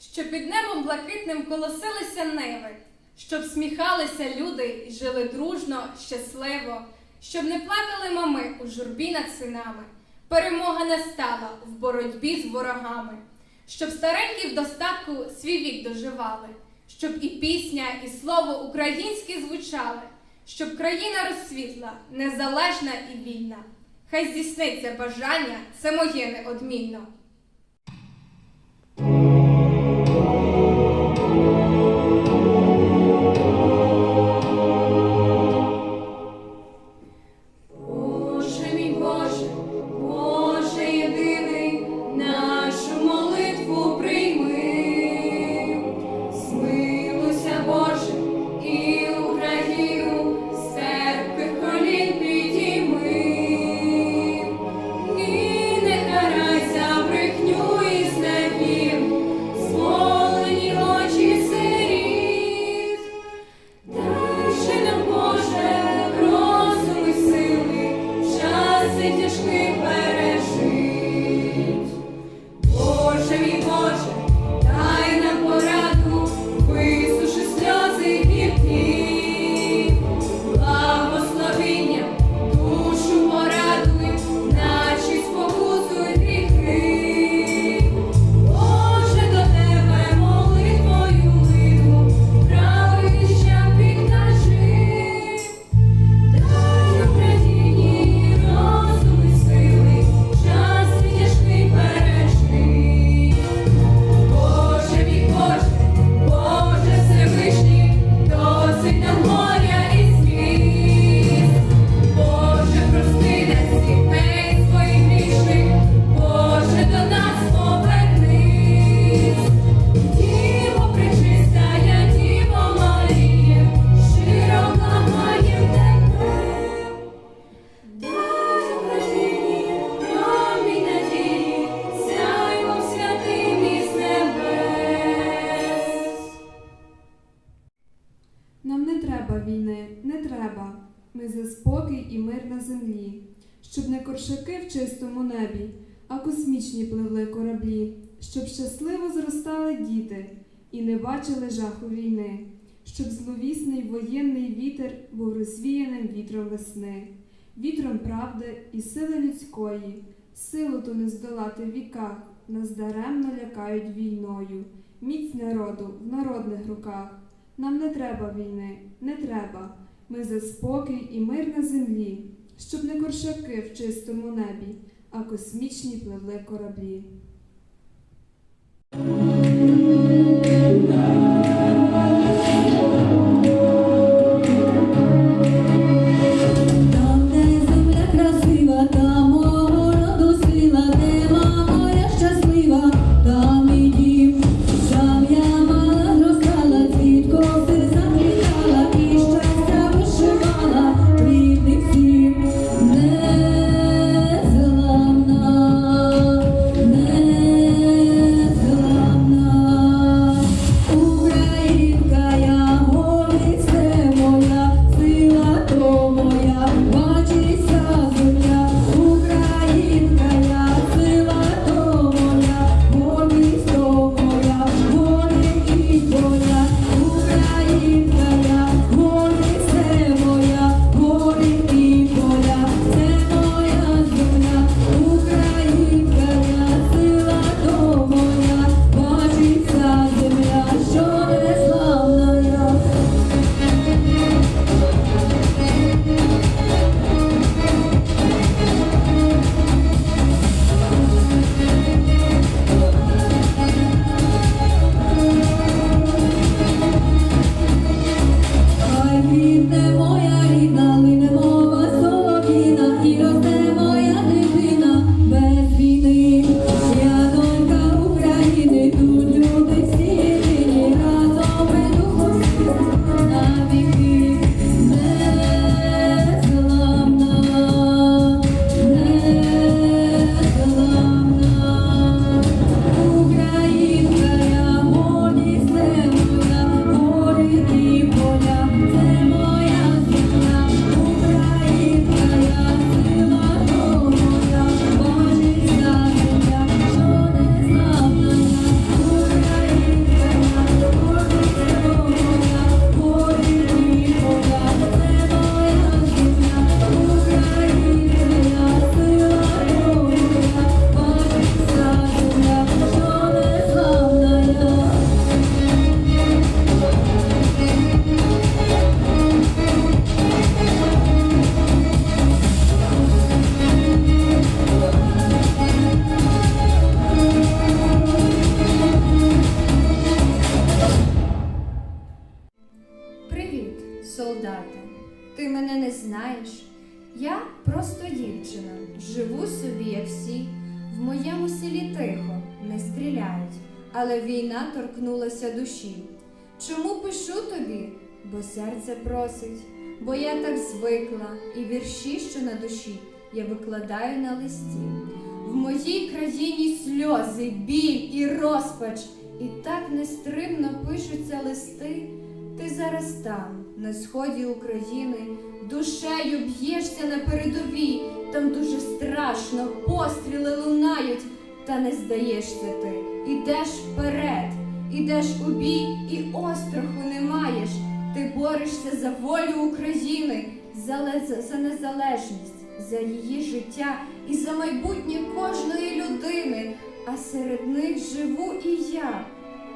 щоб під небом блакитним колосилися неви, щоб сміхалися люди і жили дружно, щасливо, щоб не плакали мами у журбі над синами. Перемога настала в боротьбі з ворогами, щоб старенькі в достатку свій вік доживали, щоб і пісня, і слово українське звучали, щоб країна розсвітла, незалежна і вільна. Хай здійсниться бажання, це моє неодмінно. Треба війни, не треба. Ми за спокій і мир на землі, щоб не коршаки в чистому небі, а космічні пливли кораблі, щоб щасливо зростали діти і не бачили жаху війни, щоб зловісний воєнний вітер був розвіяним вітром весни, вітром правди і сили людської, силу ту не здолати в віках, нас даремно лякають війною, міць народу в народних руках. Нам не треба війни, не треба. Ми за спокій і мир на землі, щоб не коршаки в чистому небі, а космічні пливли кораблі. Я просто дівчина, живу собі, як всі. В моєму селі тихо, не стріляють, але війна торкнулася душі. Чому пишу тобі? Бо серце просить, бо я так звикла, і вірші, що на душі, я викладаю на листі. В моїй країні сльози, біль і розпач, і так нестримно пишуться листи. Ти зараз там, на сході України, душею б'єшся на передовій, там дуже страшно, постріли лунають, та не здаєшся ти. Ідеш вперед, ідеш у бій і остраху не маєш. Ти борешся за волю України, за, ле- за незалежність, за її життя і за майбутнє кожної людини. А серед них живу і я.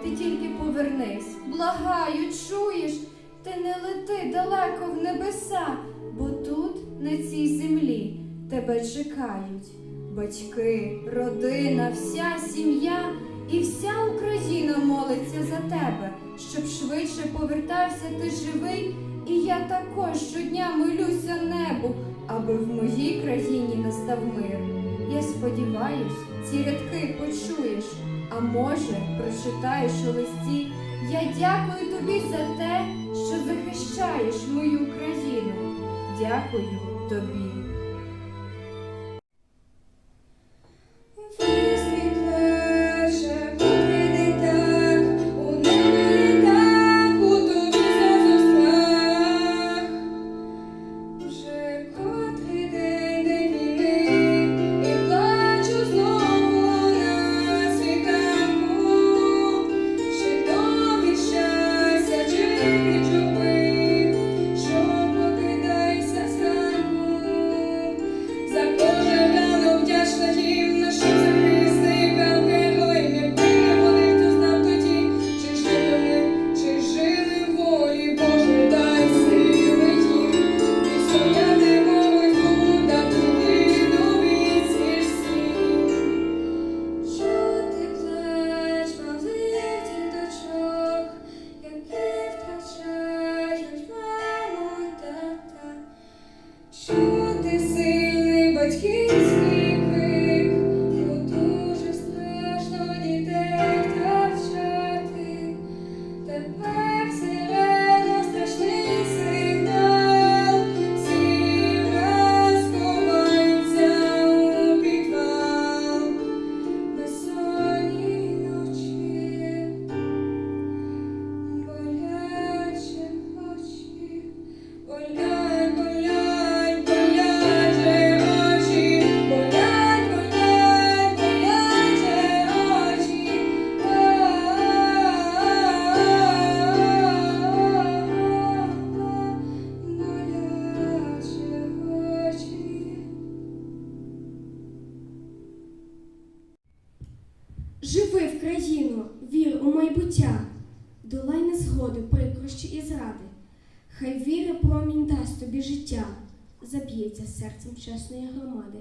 Ти тільки повернись, благаю, чуєш, ти не лети далеко в небеса, бо тут, на цій землі, тебе чекають батьки, родина, вся сім'я і вся Україна молиться за тебе, щоб швидше повертався ти живий. І я також щодня молюся небу, аби в моїй країні настав мир. Я сподіваюсь, ці рядки почуєш, а може, прочитаєш у листі. Я дякую тобі за те, що захищаєш мою країну. Дякую тобі. Серцем чесної громади.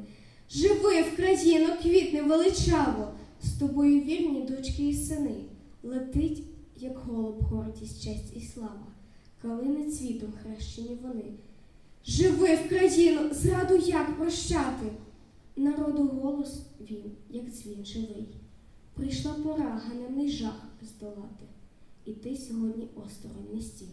Живи в країну, квітне величаво, з тобою вірні дочки і сини. Летить, як голуб, гордість, честь і слава, калини цвітом хрещені вони. Живи в країну, зраду як прощати. Народу голос він, як дзвін живий. Прийшла пора ганебний жах здолати, і ти сьогодні осторонь не стій.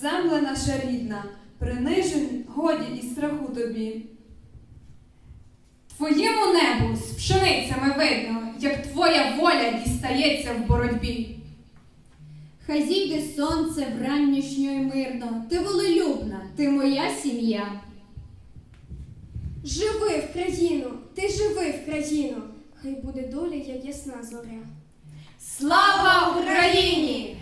Земля наша рідна, принижень годі і страху тобі. Твоєму небу з пшеницями видно, як твоя воля дістається в боротьбі. Хай зійде сонце вранішньо й мирно, ти волелюбна, ти моя сім'я. Живи в країну, ти живи в країну, хай буде доля, як ясна зоря. Слава Україні!